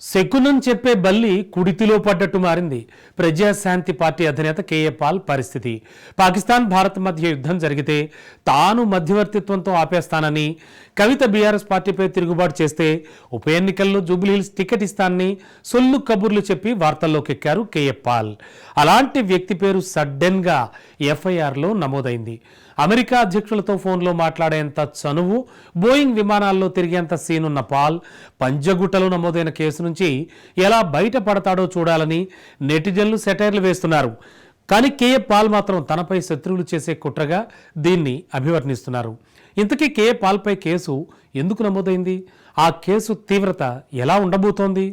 శకునం చెప్పే బల్లి కుడితిలో పడ్డట్టు మారింది. ప్రజాశాంతి పార్టీ అధినేత కేఏ పాల్ పరిస్థితి. పాకిస్తాన్ భారత్ మధ్య యుద్ధం జరిగితే తాను మధ్యవర్తిత్వంతో ఆపేస్తానని కవిత బీఆర్ఎస్ పార్టీపై తిరుగుబాటు చేస్తే ఉప ఎన్నికల్లో జూబ్లీహిల్స్ టికెట్ ఇస్తానని సొల్లు కబుర్లు చెప్పి వార్తల్లోకి ఎక్కారు కేఏ పాల్. అలాంటి వ్యక్తి పేరు సడ్డెన్గా ఎఫ్ఐఆర్లో నమోదైంది. అమెరికా అధ్యక్షులతో ఫోన్లో మాట్లాడేంత చనువు బోయింగ్ విమానాల్లో తిరిగేంత సీనున్న పాల్ పంజగుట్టలో నమోదైన కేసును నుంచి ఎలా బయటపడతాడో చూడాలని నెటిజన్లు సెటైర్లు వేస్తున్నారు. కానీ కేఏ పాల్ మాత్రం తనపై శత్రువులు చేసే కుట్రగా దీన్ని అభివర్ణిస్తున్నారు. ఇంతకీ కేఏ పాల్పై కేసు ఎందుకు నమోదైంది? ఆ కేసు తీవ్రత ఎలా ఉండబోతోంది?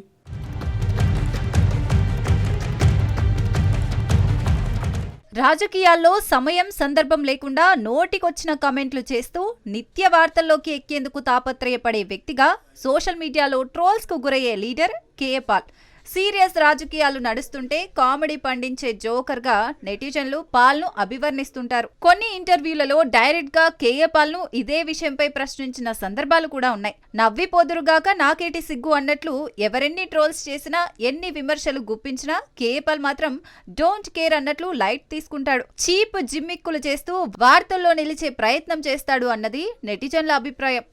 రాజకీయాల్లో సమయం సందర్భం లేకుండా నోటికొచ్చిన కామెంట్లు చేస్తూ నిత్య వార్తల్లోకి ఎక్కేందుకు తాపత్రయపడే వ్యక్తిగా సోషల్ మీడియాలో ట్రోల్స్కు గురయ్యే లీడర్ కేఏ పాల్. సీరియస్ రాజకీయాలు నడుస్తుంటే కామెడీ పండించే జోకర్గా నెటిజన్లు పాల్ను అభివర్ణిస్తుంటారు. కొన్ని ఇంటర్వ్యూలలో డైరెక్ట్గా కేఏ పాల్ను ఇదే విషయంపై ప్రశ్నించిన సందర్భాలు కూడా ఉన్నాయి. నవ్వి పోదురుగాక నాకేటి సిగ్గు అన్నట్లు ఎవరెన్ని ట్రోల్స్ చేసినా ఎన్ని విమర్శలు గుప్పించినా కేఏ పాల్ మాత్రం డోంట్ కేర్ అన్నట్లు లైట్ తీసుకుంటాడు. చీప్ జిమ్మిక్కులు చేస్తూ వార్తల్లో నిలిచే ప్రయత్నం చేస్తాడు అన్నది నెటిజన్ల అభిప్రాయం.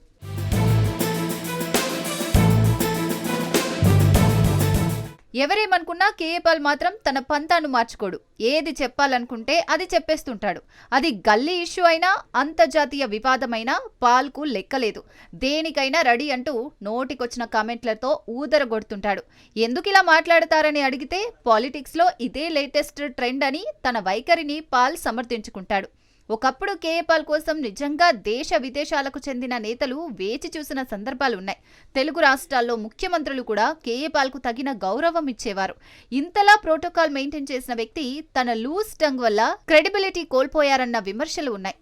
ఎవరేమనుకున్నా కేఏపాల్ మాత్రం తన పంతాను మార్చుకోడు. ఏది చెప్పాలనుకుంటే అది చెప్పేస్తుంటాడు. అది గల్లీ ఇష్యూ అయినా అంతర్జాతీయ వివాదమైనా పాల్కు లెక్కలేదు. దేనికైనా రెడీ అంటూ నోటికొచ్చిన కామెంట్లతో ఊదరగొడుతుంటాడు. ఎందుకు ఇలా మాట్లాడతారని అడిగితే పాలిటిక్స్లో ఇదే లేటెస్ట్ ట్రెండ్ అని తన వైఖరిని పాల్ సమర్థించుకుంటాడు. ఒకప్పుడు కేఏపాల్ కోసం నిజంగా దేశ విదేశాలకు చెందిన నేతలు వేచి చూసిన సందర్భాలున్నాయి. తెలుగు రాష్ట్రాల్లో ముఖ్యమంత్రులు కూడా కేఏపాల్కు తగిన గౌరవం ఇచ్చేవారు. ఇంతలా ప్రోటోకాల్ మెయింటైన్ చేసిన వ్యక్తి తన లూజ్ టంగ్ వల్ల క్రెడిబిలిటీ కోల్పోయారన్న విమర్శలు ఉన్నాయి.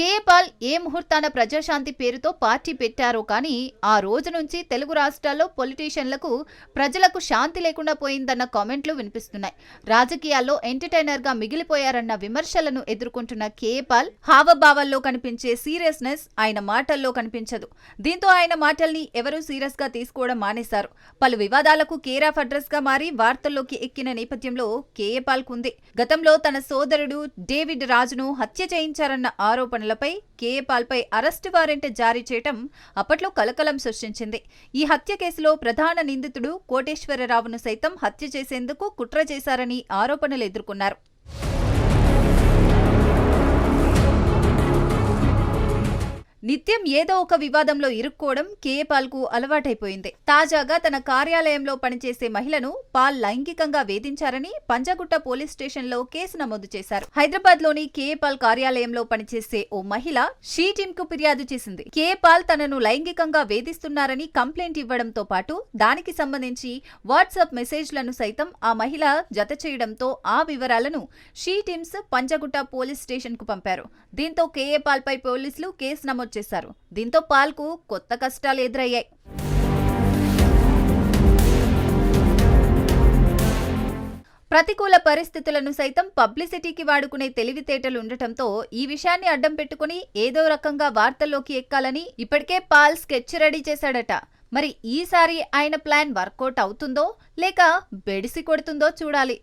కేపాల్ ఏ ముహూర్తాన ప్రజాశాంతి పేరుతో పార్టీ పెట్టారో కానీ ఆ రోజు నుంచి తెలుగు రాష్ట్రాల్లో పొలిటీషియన్లకు ప్రజలకు శాంతి లేకుండా పోయిందన్న కామెంట్లు వినిపిస్తున్నాయి. రాజకీయాల్లో ఎంటర్టైనర్గా మిగిలిపోయారన్న విమర్శలను ఎదుర్కొంటున్న కేపాల్ హావభావాల్లో కనిపించే సీరియస్నెస్ ఆయన మాటల్లో కనిపించదు. దీంతో ఆయన మాటల్ని ఎవరూ సీరియస్గా తీసుకోవడం మానేశారు. పలు వివాదాలకు కేరాఫ్ అడ్రస్గా మారి వార్తల్లోకి ఎక్కిన నేపథ్యంలో కేఏపాల్ కుందే గతంలో తన సోదరుడు డేవిడ్ రాజును హత్య చేయించారన్న ఆరోపణలు ఆరోపణలపై కేఏపాల్పై అరెస్టు వారెంట్ జారీ చేయటం అప్పట్లో కలకలం సృష్టించింది. ఈ హత్య కేసులో ప్రధాన నిందితుడు కోటేశ్వరరావును సైతం హత్య చేసేందుకు కుట్ర చేశారని ఆరోపణలు ఎదుర్కొన్నారు. నిత్యం ఏదో ఒక వివాదంలో ఇరుక్కోవడం కేఏపాల్కు అలవాటైపోయింది. తాజాగా తన కార్యాలయంలో పనిచేసే మహిళను పాల్ లైంగికంగా వేధించారని పంజగుట్ట పోలీస్ స్టేషన్లో కేసు నమోదు చేశారు. హైదరాబాద్లోని కేఏపాల్ కార్యాలయంలో పనిచేసే ఓ మహిళ షీ టీమ్కు ఫిర్యాదు చేసింది. కేఏపాల్ తనను లైంగికంగా వేధిస్తున్నారని కంప్లైంట్ ఇవ్వడంతో పాటు దానికి సంబంధించి వాట్సాప్ మెసేజ్లను సైతం ఆ మహిళ జత చేయడంతో ఆ వివరాలను షీ టీమ్స్ పంజగుట్ట పోలీస్ స్టేషన్కు పంపారు. దీంతో కేఏపాల్ పై పోలీసులు కేసు నమోదు చేశారు. దీంతో పాల్కు కొత్త కష్టాలు ఎదురయ్యాయి. ప్రతికూల పరిస్థితులను సైతం పబ్లిసిటీకి వాడుకునే తెలివితేటలు ఉండటంతో ఈ విషయాన్ని అడ్డం పెట్టుకుని ఏదో రకంగా వార్తల్లోకి ఎక్కాలని ఇప్పటికే పాల్ స్కెచ్ రెడీ చేశాడట. మరి ఈసారి ఆయన ప్లాన్ వర్కౌట్ అవుతుందో లేక బెడిసి కొడుతుందో చూడాలి.